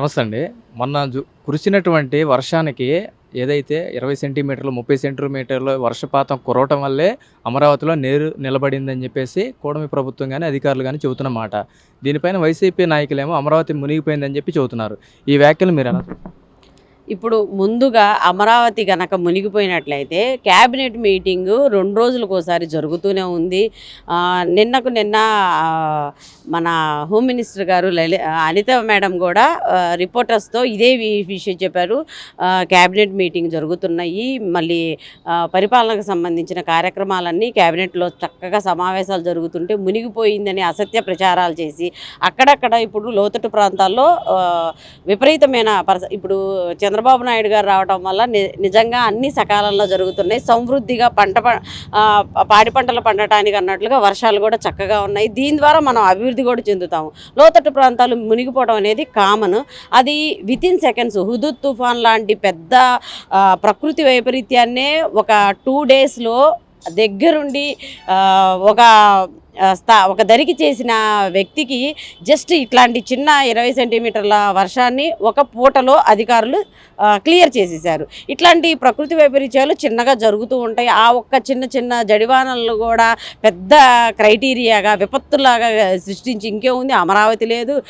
నమస్తే అండి. మొన్న జు కురిసినటువంటి వర్షానికి ఏదైతే ఇరవై సెంటీమీటర్లు ముప్పై సెంటీమీటర్లు వర్షపాతం కురవటం వల్లే అమరావతిలో నీరు నిలబడిందని చెప్పేసి కూడమి ప్రభుత్వం కానీ అధికారులు కానీ చెబుతున్నమాట. దీనిపైన వైసీపీ నాయకులేమో అమరావతి మునిగిపోయిందని చెప్పి చెబుతున్నారు. ఈ వ్యాఖ్యలు మీరు ఎలా ఇప్పుడు ముందుగా అమరావతి గనక మునిగిపోయినట్లయితే క్యాబినెట్ మీటింగు రెండు రోజులకోసారి జరుగుతూనే ఉంది. నిన్నకు నిన్న మన హోమ్ మినిస్టర్ గారు లలి అనిత మేడం కూడా రిపోర్టర్స్తో ఇదే విషయం చెప్పారు. క్యాబినెట్ మీటింగ్ జరుగుతున్నాయి. మళ్ళీ పరిపాలనకు సంబంధించిన కార్యక్రమాలన్నీ క్యాబినెట్లో చక్కగా సమావేశాలు జరుగుతుంటే మునిగిపోయిందని అసత్య ప్రచారాలు చేసి అక్కడక్కడ ఇప్పుడు లోతట్టు ప్రాంతాల్లో విపరీతమైన ఇప్పుడు ఇప్పుడు చంద్రబాబు నాయుడు గారు రావడం వల్ల నిజంగా అన్ని సకాలంలో జరుగుతున్నాయి. సమృద్ధిగా పంట ప- పాడి పంటలు పండటానికి అన్నట్లుగా వర్షాలు కూడా చక్కగా ఉన్నాయి. దీని ద్వారా మనం అభివృద్ధి కూడా చెందుతాము. లోతట్టు ప్రాంతాలు మునిగిపోవడం అనేది కామన్. అది విత్ ఇన్ సెకండ్స్ హుదూద్ తుఫాన్ లాంటి పెద్ద ప్రకృతి వైపరీత్యాన్నే ఒక టూ డేస్లో దగ్గరుండి ఒక స్థా ఒక దరికి చేసిన వ్యక్తికి జస్ట్ ఇట్లాంటి చిన్న ఇరవై సెంటీమీటర్ల వర్షాన్ని ఒక పూటలో అధికారులు క్లియర్ చేసేసారు ఇట్లాంటి ప్రకృతి వైపరీత్యాలు చిన్నగా జరుగుతూ ఉంటాయి. ఆ ఒక్క చిన్న చిన్న జడివానలు కూడా పెద్ద క్రైటీరియాగా విపత్తులాగా సృష్టించి ఇంకే ఉంది. అమరావతి లేదు.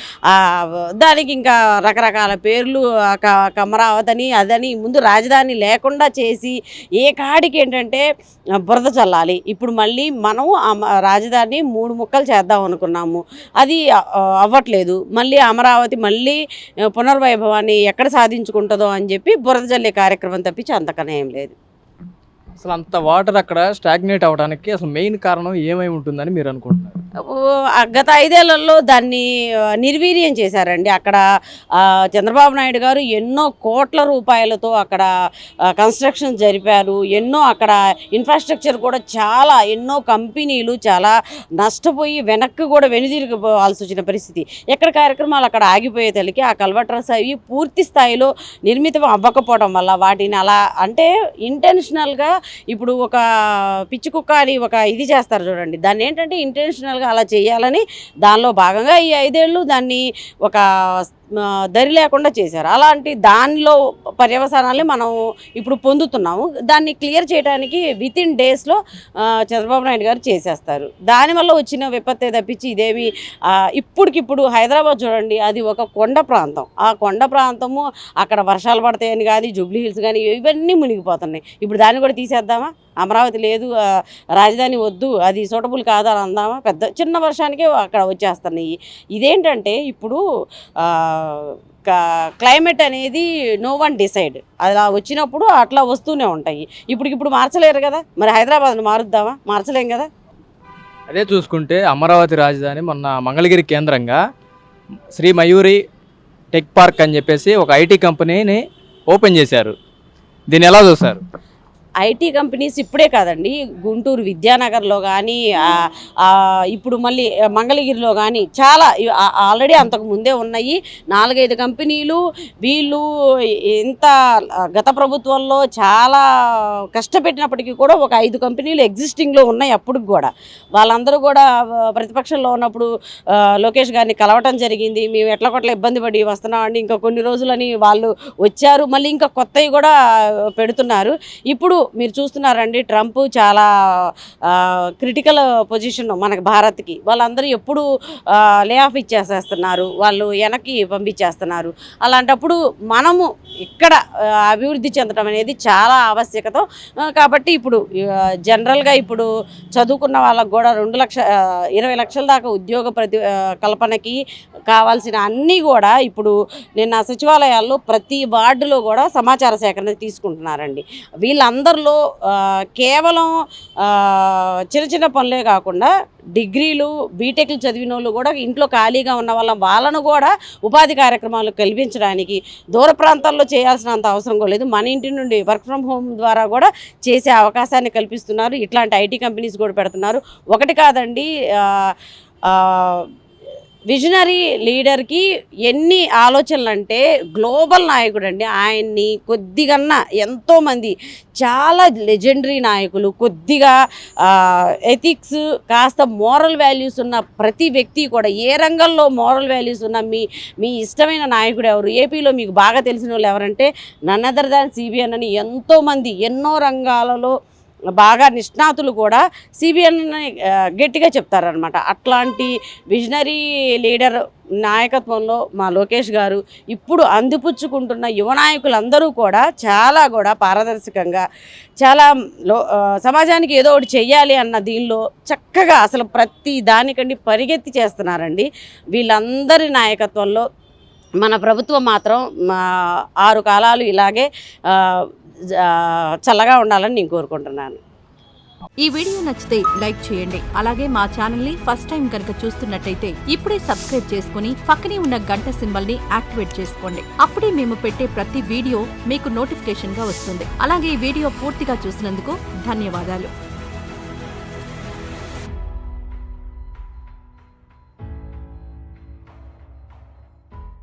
దానికి ఇంకా రకరకాల పేర్లు అమరావతి కమరావతి అని అదని ముందు రాజధాని లేకుండా చేసి ఏ కాడికి ఏంటంటే బురద చల్లాలి. ఇప్పుడు మళ్ళీ మనం అమ- అని మూడు ముక్కలు చేద్దాం అనుకున్నాము. అది అవ్వట్లేదు. మళ్ళీ అమరావతి మళ్ళీ పునర్వైభవాన్ని ఎక్కడ సాధించుకుంటుందో అని చెప్పి బురద జల్లే కార్యక్రమం తప్పించి అంతకనే ఏం లేదు. అసలు అంత వాటర్ అక్కడ స్టాగ్నేట్ అవడానికి అసలు మెయిన్ కారణం ఏమై ఉంటుందని మీరు అనుకుంటున్నారు? గత ఐదేళ్ళలో దాన్ని నిర్వీర్యం చేశారండి. అక్కడ చంద్రబాబు నాయుడు గారు ఎన్నో కోట్ల రూపాయలతో అక్కడ కన్స్ట్రక్షన్ జరిపారు. ఎన్నో అక్కడ ఇన్ఫ్రాస్ట్రక్చర్ కూడా చాలా ఎన్నో కంపెనీలు చాలా నష్టపోయి వెనక్కి కూడా వెనుదిరిగిపోవాల్సి వచ్చిన పరిస్థితి. ఎక్కడ కార్యక్రమాలు అక్కడ ఆగిపోయే తల్లికి ఆ కల్వట్రస్ అవి పూర్తి స్థాయిలో నిర్మితం అవ్వకపోవడం వల్ల వాటిని అలా అంటే ఇంటెన్షనల్గా ఇప్పుడు ఒక పిచ్చి కుక్క అని ఒక ఇది చేస్తారు చూడండి. దాన్ని ఏంటంటే ఇంటెన్షనల్గా అలా చేయాలని దానిలో భాగంగా ఈ ఐదేళ్ళు దాన్ని ఒక దరి లేకుండా చేశారు. అలాంటి దానిలో పర్యవసానాన్ని మనం ఇప్పుడు పొందుతున్నాము. దాన్ని క్లియర్ చేయడానికి విత్ ఇన్ డేస్లో చంద్రబాబు నాయుడు గారు చేసేస్తారు. దానివల్ల వచ్చిన విపత్తే తప్పించి ఇదేమి ఇప్పటికిప్పుడు హైదరాబాద్ చూడండి అది ఒక కొండ ప్రాంతం. ఆ కొండ ప్రాంతము అక్కడ వర్షాలు పడతాయని కానీ జూబ్లీ హిల్స్ కానీ ఇవన్నీ మునిగిపోతున్నాయి. ఇప్పుడు దాన్ని కూడా తీసేద్దామా? అమరావతి లేదు రాజధాని వద్దు అది సూటబుల్ కాదని అందామా? పెద్ద చిన్న వర్షానికే అక్కడ వచ్చేస్తున్నాయి. ఇదేంటంటే ఇప్పుడు క్లైమేట్ అనేది నో వన్ డిసైడ్ అలా వచ్చినప్పుడు అట్లా వస్తూనే ఉంటాయి. ఇప్పుడు మార్చలేరు కదా? మరి హైదరాబాద్ను మారుద్దామా? మార్చలేం కదా? అదే చూసుకుంటే అమరావతి రాజధాని మొన్న మంగళగిరి కేంద్రంగా శ్రీ మయూరి టెక్ పార్క్ అని చెప్పేసి ఒక ఐటీ కంపెనీని ఓపెన్ చేశారు. దీన్ని ఎలా చూస్తారు ఐటీ కంపెనీస్ ఇప్పుడే కాదండి. గుంటూరు విద్యానగర్లో కానీ ఇప్పుడు మళ్ళీ మంగళగిరిలో కానీ చాలా ఆల్రెడీ అంతకు ముందే ఉన్నాయి. నాలుగైదు కంపెనీలు వీళ్ళు ఎంత గత ప్రభుత్వంలో చాలా కష్టపెట్టినప్పటికీ కూడా ఒక ఐదు కంపెనీలు ఎగ్జిస్టింగ్లో ఉన్నాయి అప్పుడు కూడా. వాళ్ళందరూ కూడా ప్రతిపక్షంలో ఉన్నప్పుడు లోకేష్ గారిని కలవటం జరిగింది. మేము ఎట్ల కొట్ల ఇబ్బంది పడి వస్తున్నామండి ఇంకా కొన్ని రోజులని వాళ్ళు వచ్చారు. మళ్ళీ ఇంకా కొత్తవి కూడా పెడుతున్నారు. ఇప్పుడు మీరు చూస్తున్నారండి ట్రంప్ చాలా క్రిటికల్ పొజిషన్ మనకి భారత్కి. వాళ్ళందరూ ఎప్పుడు లే ఆఫ్ ఇచ్చేసేస్తున్నారు వాళ్ళు వెనక్కి పంపించేస్తున్నారు. అలాంటప్పుడు మనము ఇక్కడ అభివృద్ధి చెందడం అనేది చాలా ఆవశ్యకత. కాబట్టి ఇప్పుడు జనరల్గా ఇప్పుడు చదువుకున్న వాళ్ళకు కూడా రెండు లక్ష ఇరవై లక్షల దాకా ఉద్యోగ ప్రతి కల్పనకి కావాల్సిన అన్నీ కూడా ఇప్పుడు నిన్న సచివాలయాల్లో ప్రతి వార్డులో కూడా సమాచార సేకరణ తీసుకుంటున్నారండి. వీళ్ళందరూ అందరిలో కేవలం చిన్న చిన్న పనులే కాకుండా డిగ్రీలు బీటెక్లు చదివిన వాళ్ళు కూడా ఇంట్లో ఖాళీగా ఉన్న వాళ్ళ వాళ్ళను కూడా ఉపాధి కార్యక్రమాలు కల్పించడానికి దూర ప్రాంతాల్లో చేయాల్సినంత అవసరం కూడా లేదు. మన ఇంటి నుండి వర్క్ ఫ్రమ్ హోమ్ ద్వారా కూడా చేసే అవకాశాన్ని కల్పిస్తున్నారు. ఇట్లాంటి ఐటీ కంపెనీస్ కూడా పెడుతున్నారు. ఒకటి కాదండి విజనరీ లీడర్కి ఎన్ని ఆలోచనలు అంటే గ్లోబల్ నాయకుడు అండి ఆయన్ని కొద్దిగన్నా ఎంతోమంది చాలా లెజెండరీ నాయకులు కొద్దిగా ఎథిక్స్ కాస్త మోరల్ వాల్యూస్ ఉన్న ప్రతి వ్యక్తి కూడా ఏ రంగంలో మోరల్ వాల్యూస్ ఉన్న మీ మీ ఇష్టమైన నాయకుడు ఎవరు? ఏపీలో మీకు బాగా తెలిసిన వాళ్ళు ఎవరంటే నన్ అదర్ దాన్ సిబిఎన్ అని ఎంతోమంది ఎన్నో రంగాలలో బాగా నిష్ణాతులు కూడా సిబిఎన్ గట్టిగా చెప్తారనమాట అట్లాంటి విజనరీ లీడర్ నాయకత్వంలో మా లోకేష్ గారు ఇప్పుడు అందిపుచ్చుకుంటున్న యువ నాయకులందరూ కూడా చాలా కూడా పారదర్శకంగా చాలా లో సమాజానికి ఏదో ఒకటి చెయ్యాలి అన్న దీనిలో చక్కగా అసలు ప్రతి దానికండి పరిగెత్తి చేస్తున్నారండి. వీళ్ళందరి నాయకత్వంలో మన ప్రభుత్వం మాత్రం మా ఆరు కాలాలు ఇలాగే చల్లగా ఉండాలని నేను కోరుకుంటున్నాను. ఈ వీడియో నచ్చితే లైక్ చేయండి. అలాగే మా ఛానల్ని ఫస్ట్ టైం కనుక చూస్తున్నట్టయితే ఇప్పుడే సబ్స్క్రైబ్ చేసుకుని పక్కనే ఉన్న గంట సింబల్ని యాక్టివేట్ చేసుకోండి. అప్పుడే మేము పెట్టే ప్రతి వీడియో మీకు నోటిఫికేషన్గా వస్తుంది. అలాగే ఈ వీడియో పూర్తిగా చూసినందుకు ధన్యవాదాలు.